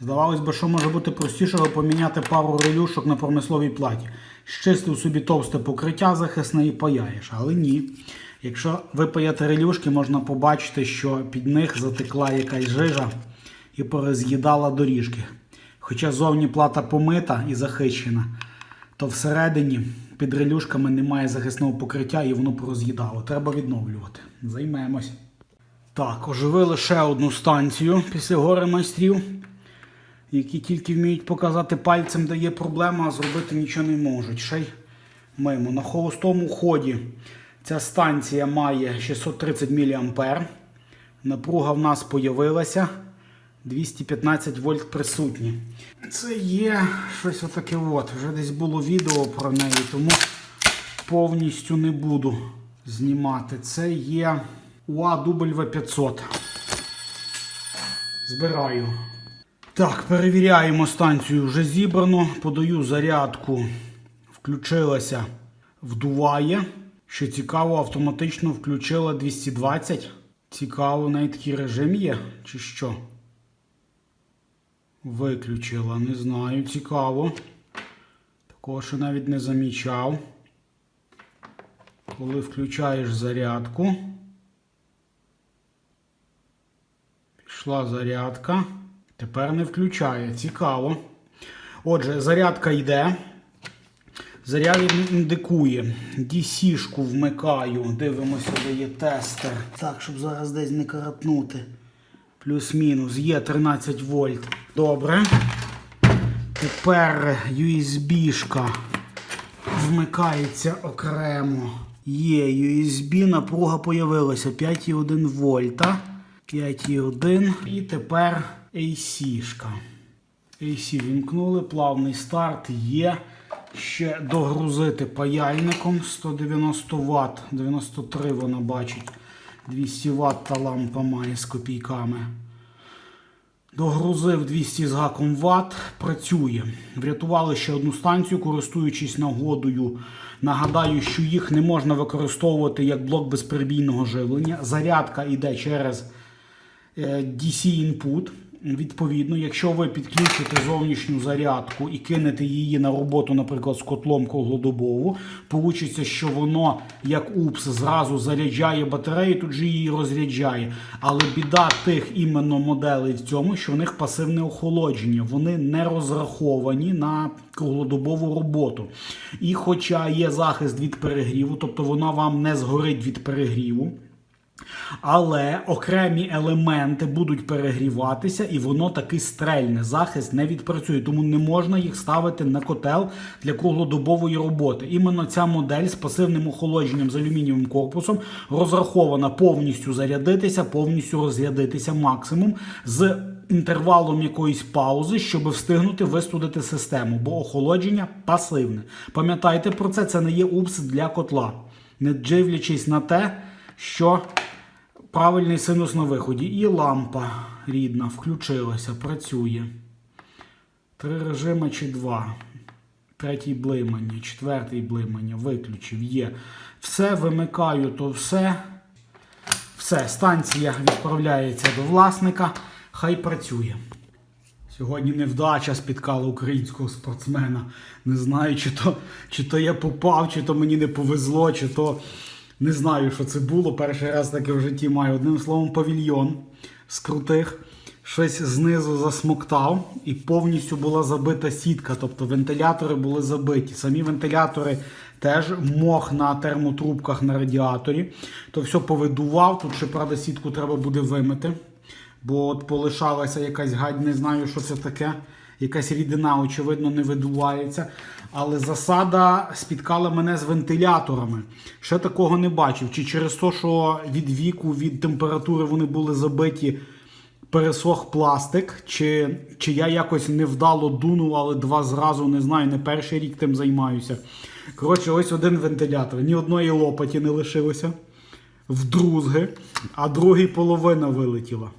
Здавалось би, що може бути простішого поміняти пару релюшок на промисловій платі. Щистив собі товсте покриття захисне і паяєш. Але ні. Якщо випаяти релюшки, можна побачити, що під них затекла якась жижа і пороз'їдала доріжки. Хоча зовні плата помита і захищена, то всередині під релюшками немає захисного покриття і воно пороз'їдало. Треба відновлювати. Займемось. Так, оживили ще одну станцію після гори майстрів, які тільки вміють показати пальцем, де є проблема, а зробити нічого не можуть. Ще й мимо. На холостому ході ця станція має 630 мА. Напруга в нас появилася. 215 вольт присутні. Це є щось отаке от. Вже десь було відео про неї, тому повністю не буду знімати. Це є УА-500. Збираю. Так, перевіряємо станцію. Вже зібрано. Подаю зарядку. Включилася, вдуває. Що цікаво, автоматично включила 220. Цікаво, навіть такий режим є, чи що? Виключила, не знаю, цікаво. Такого ще навіть не замічав. Коли включаєш зарядку. Пішла зарядка. Тепер не включає. Цікаво. Отже, зарядка йде. Заряд індикує. DC-шку вмикаю. Дивимося, де є тестер. Так, щоб зараз десь не каратнути. Плюс-мінус. Є 13 вольт. Добре. Тепер USB-шка вмикається окремо. Є USB, напруга появилася 5,1 вольта. 5,1. І тепер AC-шка. AC вімкнули, плавний старт є. Ще догрузити паяльником 190 Вт. 93 вона бачить. 200 Вт та лампа має з копійками. Догрузив 200 з гаком Вт, працює. Врятували ще одну станцію, користуючись нагодою. Нагадаю, що їх не можна використовувати як блок безперебійного живлення. Зарядка йде через е, DC-інпут. Відповідно, якщо ви підключите зовнішню зарядку і кинете її на роботу, наприклад, з котлом круглодобову, получиться, що воно, як упс, зразу заряджає батарею, тут же її розряджає. Але біда тих іменно моделей в цьому, що в них пасивне охолодження. Вони не розраховані на круглодобову роботу. І хоча є захист від перегріву, тобто вона вам не згорить від перегріву. Але окремі елементи будуть перегріватися, і воно таки стрельне. Захист не відпрацює, тому не можна їх ставити на котел для круглодобової роботи. Іменно ця модель з пасивним охолодженням з алюмінієвим корпусом розрахована повністю зарядитися, повністю розрядитися максимум з інтервалом якоїсь паузи, щоб встигнути вистудити систему, бо охолодження пасивне. Пам'ятайте про це, це не є упс для котла, не дивлячись на те, що правильний синус на виході. І лампа рідна включилася, працює. Три режими чи два. Третій блимання, четвертий блимання, виключив, є. Все, вимикаю, то все. Все, станція відправляється до власника, хай працює. Сьогодні невдача спіткала українського спортсмена. Не знаю, чи то, чи то я попав, чи то мені не повезло, чи то не знаю, що це було. Перший раз таке в житті маю. Одним словом, павільйон з крутих. Щось знизу засмоктав і повністю була забита сітка, тобто вентилятори були забиті. Самі вентилятори теж мох на термотрубках на радіаторі. То все повидував. Тут ще, правда, сітку треба буде вимити. Бо от полишалася якась гадь, не знаю, що це таке. Якась рідина, очевидно, не видувається. Але засада спіткала мене з вентиляторами. Ще такого не бачив. Чи через те, що від віку, від температури вони були забиті, пересох пластик, чи, чи я якось невдало дунув, але два зразу не знаю, не перший рік тим займаюся. Коротше, ось один вентилятор. Ні одної лопаті не лишилося вдрузги, а другий половина вилетіла.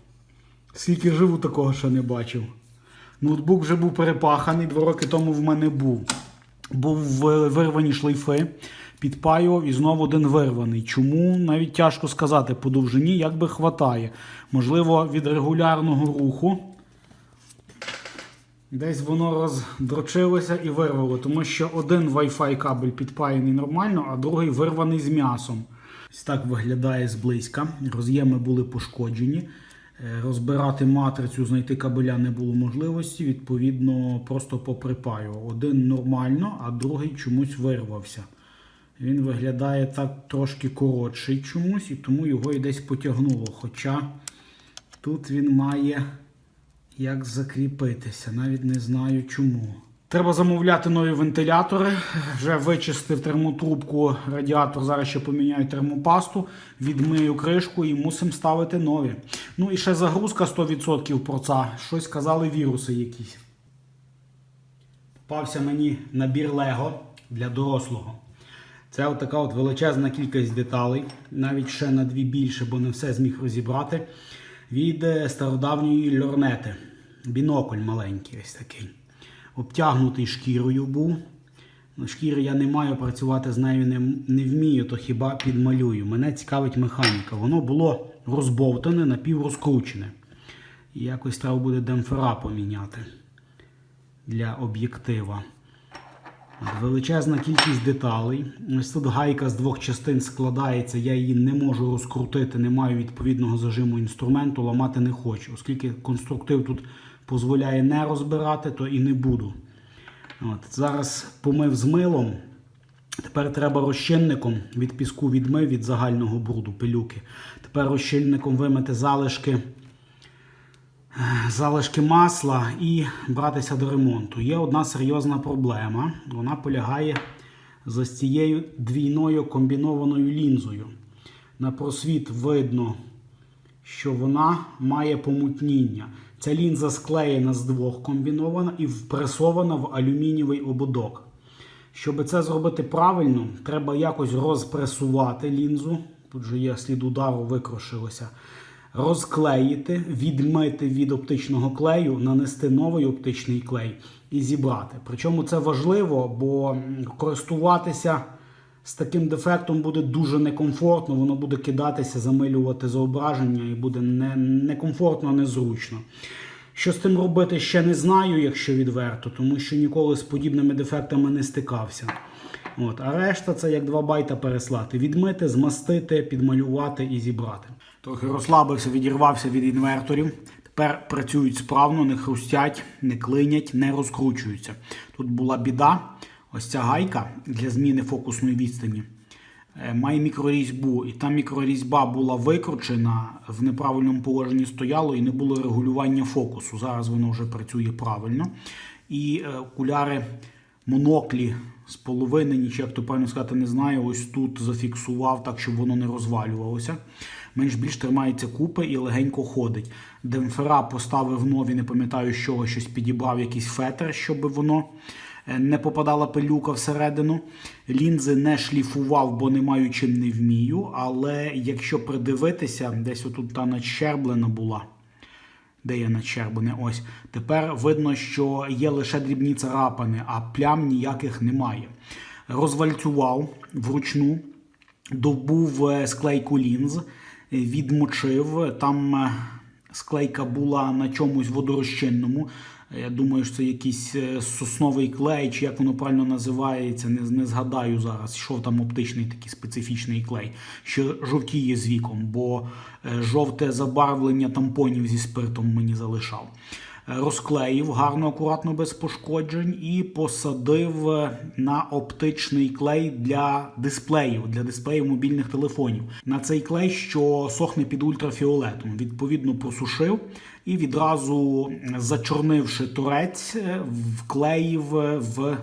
Скільки живу, такого ще не бачив. Ноутбук вже був перепаханий, два роки тому в мене був. Був вирвані шлейфи, підпаював і знову один вирваний. Чому навіть тяжко сказати по довжині, як би хватає. Можливо, від регулярного руху Десь воно роздрочилося і вирвало, тому що один Wi-Fi кабель підпаяний нормально, а другий вирваний з м'ясом. Ось так виглядає зблизька. Роз'єми були пошкоджені. Е, Розбирати матрицю, знайти кабеля не було можливості. Відповідно, просто поприпаю. Один нормально, а другий чомусь вирвався. Він виглядає так трошки коротший чомусь, і тому його і десь потягнуло. Хоча тут він має як закріпитися, навіть не знаю чому. Треба замовляти нові вентилятори. Вже вичистив термотрубку, радіатор. Зараз ще поміняю термопасту, відмию кришку і мусимо ставити нові. Ну і ще загрузка 100% проца. Щось казали віруси якісь. Попався мені набір Лего для дорослого. Це така от величезна кількість деталей, навіть ще на дві більше, бо не все зміг розібрати. Від е, стародавньої льорнети. Бінокль маленький, ось такий. Обтягнутий шкірою був. Ну, шкіри я не маю, працювати з нею не, не вмію, то хіба підмалюю. Мене цікавить механіка. Воно було розбовтане, напіврозкручене. І якось треба буде демпфера поміняти для об'єктива. Величезна кількість деталей. Ось тут гайка з двох частин складається, я її не можу розкрутити, не маю відповідного зажиму інструменту, ламати не хочу. Оскільки конструктив тут дозволяє не розбирати, то і не буду. От, Зараз помив з милом. Тепер треба розчинником від піску відмив від загального бруду, пилюки. Тепер розчинником вимити залишки залишки масла і братися до ремонту. Є одна серйозна проблема. Вона полягає за цією двійною комбінованою лінзою. На просвіт видно, що вона має помутніння. Ця лінза склеєна з двох комбінована і впресована в алюмінієвий ободок. Щоб це зробити правильно, треба якось розпресувати лінзу. Тут же є слід удару, викрошилося розклеїти, відмити від оптичного клею, нанести новий оптичний клей і зібрати. Причому це важливо, бо користуватися з таким дефектом буде дуже некомфортно, воно буде кидатися, замилювати зображення і буде не, некомфортно, незручно. Що з тим робити, ще не знаю, якщо відверто, тому що ніколи з подібними дефектами не стикався. От, А решта це як 2 байта переслати. Відмити, змастити, підмалювати і зібрати. Трохи розслабився, відірвався від інверторів. Тепер працюють справно, не хрустять, не клинять, не розкручуються. Тут була біда. Ось ця гайка для зміни фокусної відстані е, має мікрорізьбу, і та мікрорізьба була викручена, в неправильному положенні стояло і не було регулювання фокусу. Зараз воно вже працює правильно. І е, окуляри моноклі з половини, чи як то правильно сказати, не знаю. Ось тут зафіксував так, щоб воно не розвалювалося. Менш більш тримається купи і легенько ходить. Демпфера поставив нові, не пам'ятаю, з чого щось підібрав, якийсь фетр, щоб воно не попадала пилюка всередину. Лінзи не шліфував, бо не маю чим не вмію. Але якщо придивитися, десь отут та начерблена була. Де є начербане? Ось. Тепер видно, що є лише дрібні царапини, а плям ніяких немає. Розвальцював вручну, добув е, склейку лінз, е, відмочив. Там е, склейка була на чомусь водорозчинному. Я думаю, що це якийсь е, сосновий клей, чи як воно правильно називається, не, не згадаю зараз, що там оптичний такий специфічний клей, що жовтіє з віком, бо е, жовте забарвлення тампонів зі спиртом мені залишав. Розклеїв гарно, акуратно, без пошкоджень і посадив е, на оптичний клей для дисплеїв, для дисплеїв мобільних телефонів. На цей клей, що сохне під ультрафіолетом. Відповідно, просушив і відразу, зачорнивши торець, е, вклеїв е, в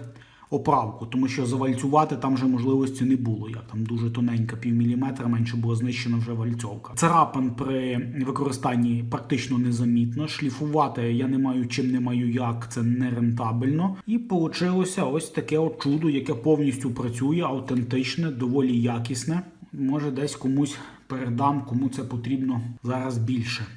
оправку, тому що завальцювати там вже можливості не було. Як там дуже тоненька, півміліметра, менше була знищена вже вальцовка. Царапин при використанні практично незамітно. Шліфувати я не маю чим, не маю як, це не рентабельно. І получилося ось таке от чудо, яке повністю працює, автентичне, доволі якісне. Може, десь комусь передам, кому це потрібно зараз більше.